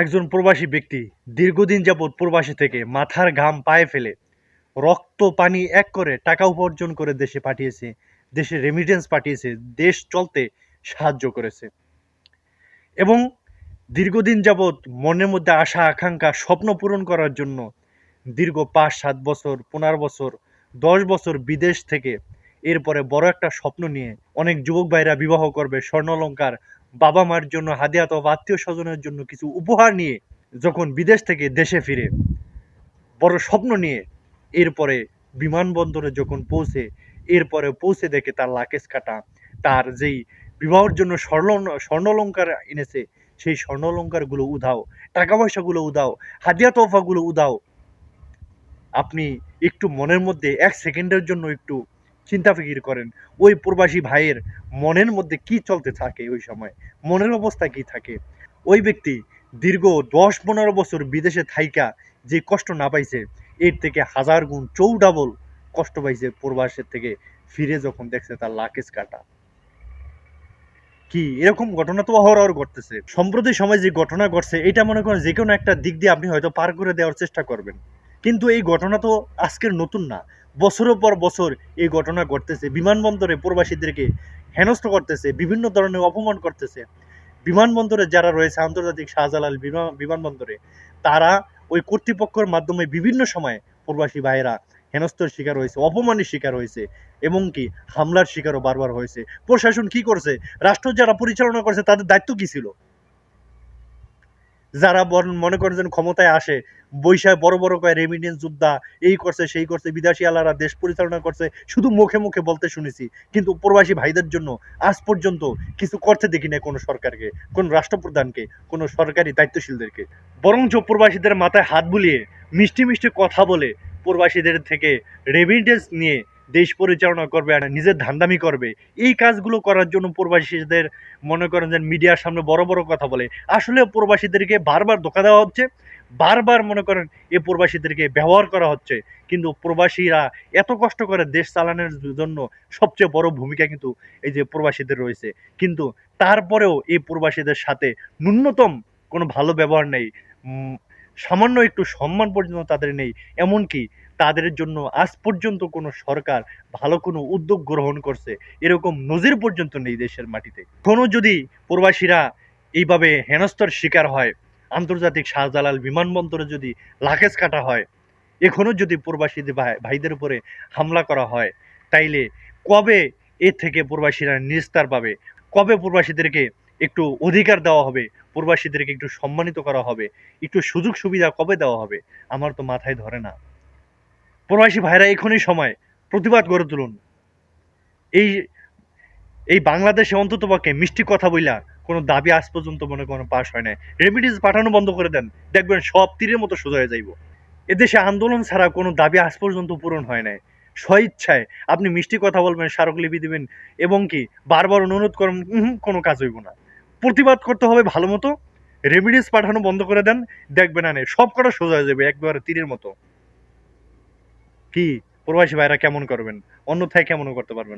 একজন প্রবাসী ব্যক্তি দীর্ঘদিন যাবৎ প্রবাসী থেকে মাথার ঘাম পায়ে ফেলে রক্ত, পানি এক করে টাকা উপার্জন করে দেশে পাঠিয়েছে, দেশে রেমিটেন্স পাঠিয়েছে, দেশ চলতে সাহায্য করেছে। এবং দীর্ঘদিন যাবৎ মনের মধ্যে আশা, আকাঙ্ক্ষা, স্বপ্ন পূরণ করার জন্য দীর্ঘ পাঁচ, সাত বছর, পনেরো বছর, দশ বছর বিদেশ থেকে এরপরে বড় একটা স্বপ্ন নিয়ে অনেক যুবক ভাইরা বিবাহ করবে, স্বর্ণালঙ্কার বাবা মার জন্য, হাদিয়াত বা আত্মীয় স্বজনের জন্য কিছু উপহার নিয়ে যখন বিদেশ থেকে দেশে ফিরে, বড় স্বপ্ন নিয়ে এরপরে বিমানবন্দরে যখন পৌঁছে, এরপরে পৌঁছে দেখে তার লাকেজ কাটা, তার যেই বিবাহের জন্য স্বর্ণ, স্বর্ণলঙ্কার এনেছে, সেই স্বর্ণালঙ্কারগুলো উধাও টাকা পয়সাগুলো উধাও হাদিয়া তোফাগুলো উধাও। আপনি একটু মনের মধ্যে, এক সেকেন্ডের জন্য একটু চিন্তা ফিকির করেন। ওই প্রবাসী ভাইয়ের মনের মধ্যে কি চলতে থাকে ওই সময়? মনের অবস্থা কি থাকে? ওই ব্যক্তি দীর্ঘ দশ পনেরো বছর বিদেশে থাইকা যে কষ্ট না পাইছে, এর থেকে হাজার গুণ চৌ ডাবল কষ্ট পাইছে প্রবাসের থেকে ফিরে যখন দেখছে তার লাকেজ কাটা। কি, এরকম ঘটনা তো অহরহ ঘটতেছে। সম্প্রতি সময় যে ঘটনা ঘটছে, এটা মনে করেন যে কোনো একটা দিক দিয়ে আপনি হয়তো পার করে দেওয়ার চেষ্টা করবেন। কিন্তু এই ঘটনা তো আজকের নতুন না। বছরের পর বছর এই ঘটনা ঘটতেছে। বিমানবন্দরে প্রবাসীদেরকে হেনস্থ করতেছে, বিভিন্ন ধরনের অপমান করতেছে। বিমানবন্দরে যারা রয়েছে, আন্তর্জাতিক শাহজালাল বিমান বিমানবন্দরে, তারা ওই কর্তৃপক্ষের মাধ্যমে বিভিন্ন সময় প্রবাসী ভাইয়েরা হেনস্থর শিকার হয়েছে, অপমানের শিকার হয়েছে এবং কি হামলার শিকারও বারবার হয়েছে। প্রশাসন কি করছে? রাষ্ট্র যারা পরিচালনা করছে, তাদের দায়িত্ব কি ছিল? যারা মনে করেন যেন ক্ষমতায় আসে, বৈশাখ বড় বড় কয় রেমিডেন্স যোদ্ধা, এই করছে, সেই করছে, বিদেশি আলারা দেশ পরিচালনা করছে, শুধু মুখে মুখে বলতে শুনেছি। কিন্তু প্রবাসী ভাইদের জন্য আজ পর্যন্ত কিছু করতে দেখি না কোনো সরকারকে, কোনো রাষ্ট্রপ্রধানকে, কোনো সরকারি দায়িত্বশীলদেরকে। বরঞ্চ প্রবাসীদের মাথায় হাত বুলিয়ে মিষ্টি মিষ্টি কথা বলে প্রবাসীদের থেকে রেমিডেন্স নিয়ে দেশ পরিচালনা করবে আর নিজের ধান্দামি করবে। এই কাজগুলো করার জন্য প্রবাসীদের মনে করেন যে মিডিয়ার সামনে বড় বড় কথা বলে। আসলে প্রবাসীদেরকে বারবার ধোকা দেওয়া হচ্ছে, বারবার মনে করেন এই প্রবাসীদেরকে ব্যবহার করা হচ্ছে। কিন্তু প্রবাসীরা এত কষ্ট করে দেশ চালানোর জন্য সবচেয়ে বড় ভূমিকা কিন্তু এই যে প্রবাসীদের রয়েছে। কিন্তু তারপরেও এই প্রবাসীদের সাথে ন্যূনতম কোনো ভালো ব্যবহার নেই সামান্য একটু সম্মান পর্যন্ত তাদের নেই। এমনকি তাদের জন্য আজ পর্যন্ত কোনো সরকার ভালো কোনো উদ্যোগ গ্রহণ করছে, এরকম নজির পর্যন্ত নেই দেশের মাটিতে। কোনো যদি প্রবাসীরা এইভাবে হেনস্তর শিকার হয়, আন্তর্জাতিক শাহজালাল বিমানবন্দরে যদি লাকেজ কাটা হয় এখনও যদি প্রবাসীদের ভাই- ভাইদের উপরে হামলা করা হয়, তাইলে কবে এ থেকে প্রবাসীরা নিস্তার পাবে? কবে প্রবাসীদেরকে একটু অধিকার দেওয়া হবে? প্রবাসীদেরকে একটু সম্মানিত করা হবে? একটু সুযোগ সুবিধা কবে দেওয়া হবে? আমার তো মাথায় ধরে না। প্রবাসী ভাইরা এখনই সময়, প্রতিবাদ গড়ে তুলুন। এই এই বাংলাদেশে অন্তত পক্ষে মিষ্টি কথা বইলা কোনো দাবি আজ পর্যন্ত মনে কোনো পাশ হয় না রেমিডিস পাঠানো বন্ধ করে দেন, দেখবেন সব তীরের মতো সোজা হয়ে যাইব। এদেশে আন্দোলন ছাড়া কোনো দাবি আজ পর্যন্ত পূরণ হয় নাই। স্বইচ্ছায় আপনি মিষ্টি কথা বলবেন, স্মারকলিপি দিবেন, এবং কি বারবার অনুরোধ করেন কোনো কাজ হইব না। প্রতিবাদ করতে হবে ভালো মতো রেমিডিস পাঠানো বন্ধ করে দেন, দেখবেন না সব কটা সোজা হয়ে যাবে, একবারে তীরের মতো। কি প্রবাসী ভাইরা কেমন করবেন অন্যথায় কেমন করতে পারবেন।